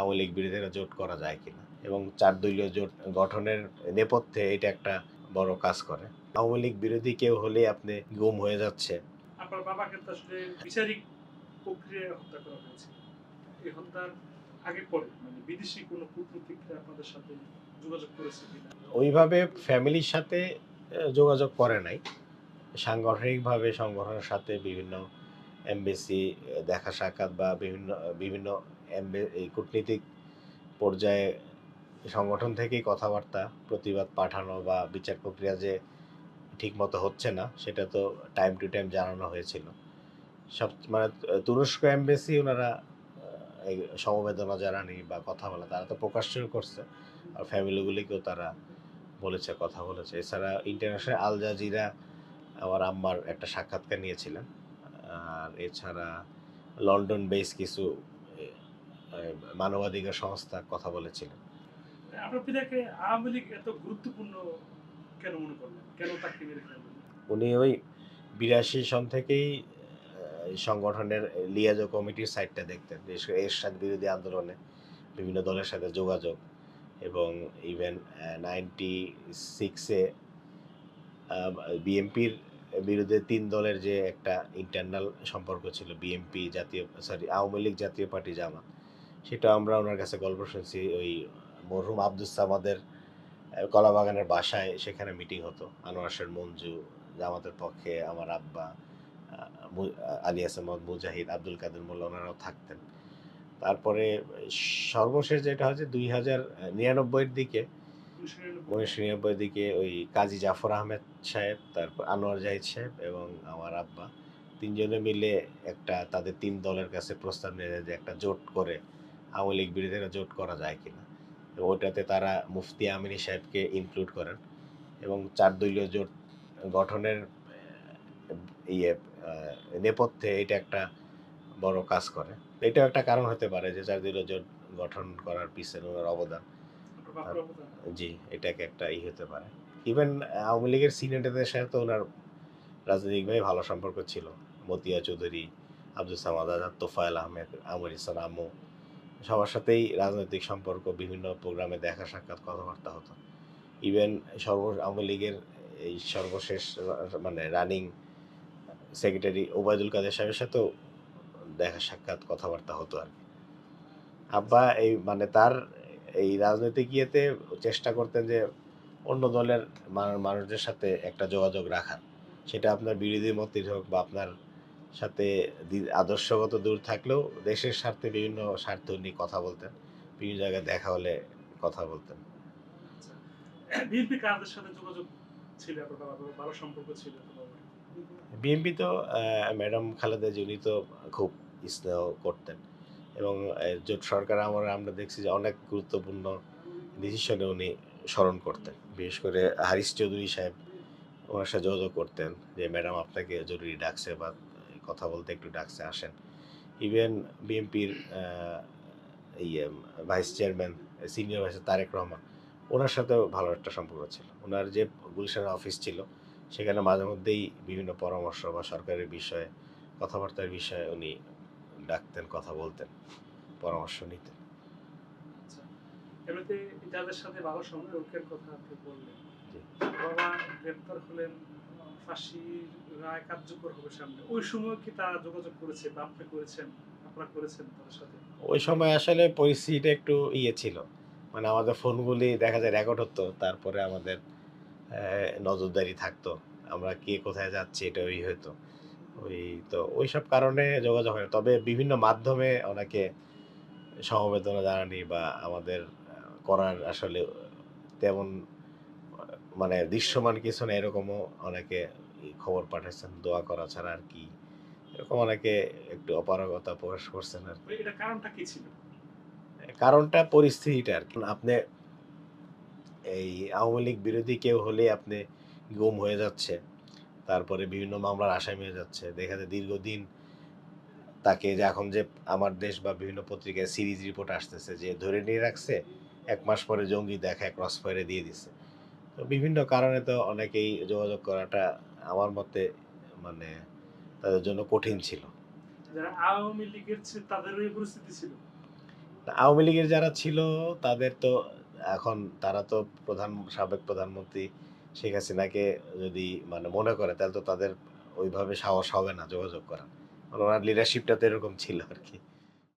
আওয়ামী লীগ বিরোধীরা জোট করা যায় কিনা এবং চার দলীয় জোট গঠনের নেপথ্যে এটা একটা বড় কাজ করে। আওয়ামী লীগ বিরোধী কেউ হলে আপনি গুম হয়ে যাচ্ছে। আপনার বাবাকে তো আসলে বিচারিক প্রক্রিয়ায় হত্যা করা হয়েছে। এই হত্যার আগে পরে মানে বিদেশি কোনো কূটনীতিকরা আপনাদের সাথে যোগাযোগ করেছে কিনা? ওইভাবে ফ্যামিলির সাথে যোগাযোগ করে নাই। সাংগঠনিকভাবে সংগঠনের সাথে বিভিন্ন এমবেসি দেখা সাক্ষাৎ বা বিভিন্ন বিভিন্ন এই কূটনীতিক পর্যায়ে সংগঠন থেকেই কথাবার্তা, প্রতিবাদ পাঠানো বা বিচার প্রক্রিয়া যে ঠিকমতো হচ্ছে না, সেটা তো টাইম টু টাইম জানানো হয়েছিল। সব মানে তুরস্ক এমবেসি ওনারা এই সমবেদনা জানানি বা কথা বলা, তারা তো প্রকাশ্যও করছে। আর ফ্যামিলিগুলিকেও তারা বলেছে, কথা বলেছে। এছাড়া ইন্টারন্যাশনাল আল জাজিরা আমার আম্মার একটা সাক্ষাৎকার নিয়েছিলেন। আর এছাড়া লন্ডন বেস কিছু মানবাধিকার সংস্থা কথা বলেছিলেন। আপনার পিতাকে আওয়ামী লীগ এত গুরুত্বপূর্ণ কেন মনে করলেন? কেন তাকে উনি ওই বিরাশি সন থেকেই সংগঠনের লিয়াজো কমিটির সাইডটা দেখতেন যে এরশাদ বিরোধী আন্দোলনে বিভিন্ন দলের সাথে যোগাযোগ এবং ইভেন নাইনটি সিক্সে বিএনপির বিরুদ্ধে তিন দলের যে একটা ইন্টারনাল সম্পর্ক ছিল বিএনপি জাতীয় সরি আওয়ামী লীগ জাতীয় পার্টি জামাত সেটা আমরা ওনার কাছে গল্প শুনছি, ওই মরহুম আব্দুস সামাদের কলাবাগানের বাসায় সেখানে মিটিং হতো আনোয়ার শের মঞ্জু, জামাতের পক্ষে আমার আব্বা আলী আসাদ মুজাহিদ, আব্দুল কাদের মোল্লা, ওনারাও থাকতেন তারপরে সর্বশেষ যেটা হচ্ছে দুই হাজার নিরানব্বইয়ের দিকে, উনিশশো নিরানব্বই। উনিশশো দিকে ওই কাজী জাফর আহমেদ সাহেব, তারপর আনোয়ার জাহিদ সাহেব এবং আমার আব্বা, তিনজনে মিলে একটা তাদের তিন দলের কাছে প্রস্তাব নিয়ে যে একটা জোট করে আওয়ামী লীগ বিরোধীরা জোট করা যায় কিনা। এবং ওটাতে তারা মুফতি আমিনী সাহেবকে ইনক্লুড করেন। এবং চার দলীয় জোট গঠনের ইয়ে নেপথ্যে এটা একটা বড় কাজ করে। এটাও একটা কারণ হতে পারে যে চার দলীয় জোট গঠন করার পিছনে ওনার অবদান। জি এটাকে একটা ই হতে পারে। ইভেন আওয়ামী লীগের সিনেটরদের সাথে তো ওনার রাজনৈতিকভাবে ভালো সম্পর্ক ছিল। মতিয়া চৌধুরী আব্দুল সামাদ আজাদ তোফায়েল আহমেদ আমর ইসলাম আমু সবার সাথেই রাজনৈতিক সম্পর্ক, বিভিন্ন প্রোগ্রামে দেখা সাক্ষাৎ, কথাবার্তা হতো। ইভেন সর্ব, আওয়ামী লীগের এই সর্বশেষ মানে রানিং সেক্রেটারি ওবায়দুল কাদের সাহেবের সাথেও দেখা সাক্ষাৎ, কথাবার্তা হতো আর কি। আব্বা এই মানে তার এই রাজনৈতিক ইয়েতে চেষ্টা করতেন যে অন্য দলের মানুষদের সাথে একটা যোগাযোগ রাখার। সেটা আপনার বিরোধী মতের হোক বা আপনার সাথে আদর্শগত দূর থাকলেও দেশের স্বার্থে বিভিন্ন স্বার্থ নিয়ে কথা বলতেন। বিভিন্ন জায়গায় দেখা হলে কথা বলতেন। বিএনপি কারদের সাথে যোগাযোগ ছিল ভালো সম্পর্ক ছিল বিএনপি তো ম্যাডাম খালেদা জিউনি তো খুব স্নেহ করতেন। এবং জোট সরকার আমার আমরা দেখছি যে অনেক গুরুত্বপূর্ণ ডিসিশনে উনি স্মরণ করতেন। বিশেষ করে হারিস চৌধুরী সাহেব ওনার সাথে যোগাযোগ করতেন যে ম্যাডাম আপনাকে জরুরি ডাকছে বা কথা বলতে একটু ডাকছে আসেন। ইভেন বিএনপির vice chairman senior vice Tarek Rahman ওনার সাথেও ভালো একটা সম্পর্ক ছিল। ওনার যে গুলশানের অফিস ছিল সেখানে মাঝে মধ্যেই বিভিন্ন পরামর্শ বা সরকারের বিষয়ে কথাবার্তার বিষয়ে উনি ডাকতেন কথা বলতেন পরামর্শ নিতেন। আচ্ছা। এমনিতে যাদের সাথে ভালো সম্পর্কের কথা আপনি বললেন। বাবা গ্রেপ্তার হলেন ফাঁসির রায় কার্যকর হবে সামনে। ওই সময় কি তারা যোগাযোগ করেছে বা আপনি করেছেন, আপনারা করেছেন তাদের সাথে? ওই সময় আসলে পরিস্থিতিটা একটু ইয়ে ছিল। মানে আমাদের ফোনগুলি দেখা যায় রেকর্ড হতো তারপরে আমাদের নজরদারি থাকতো। আমরা কে কোথায় যাচ্ছি, এটা ওই হতো। ওই তো ওই সব কারণে যোগাযোগ হয় তবে বিভিন্ন মাধ্যমে অনেকে সমবেদনা জানানি বা আমাদের করার আসলে তেমন মানে দৃশ্যমান কিছু না এরকমও অনেকে খবর পাঠাচ্ছেন দোয়া করা ছাড়া আর কি এরকম অনেকে একটু অপারগতা প্রকাশ করছেন আর কি। কারণটা কি ছিল কারণটা পরিস্থিতিটা আর কি। আপনি এই আওয়ামী লীগ বিরোধী কেউ হলে আপনি গুম হয়ে যাচ্ছে তারপরে বিভিন্ন মামলার আসামি হয়ে যাচ্ছে দেখা যায় দীর্ঘদিন তাকে যে এখন যে আমার দেশ বা বিভিন্ন পত্রিকায় সিরিজ রিপোর্ট আসতেছে যে ধরে নিয়ে রাখছে এক মাস পরে জঙ্গি দেখায় ক্রস ফায়ারে দিয়ে দিচ্ছে তো বিভিন্ন কারণে তো অনেকেই যোগাযোগ করাটা আমার মতে মানে তাদের জন্য কঠিন ছিল। যারা আওয়ামী লীগের তাদের ওই পরিস্থিতি ছিল? আওয়ামী লীগের যারা ছিল তাদের তো এখন তারা তো প্রধান সাবেক প্রধানমন্ত্রী শেখ হাসিনাকে যদি মানে মনে করে তাহলে তো তাদের ওইভাবে সাহস হবে না যোগাযোগ করা মানে ওনার লিডারশিপটা তো এরকম ছিল আর কি।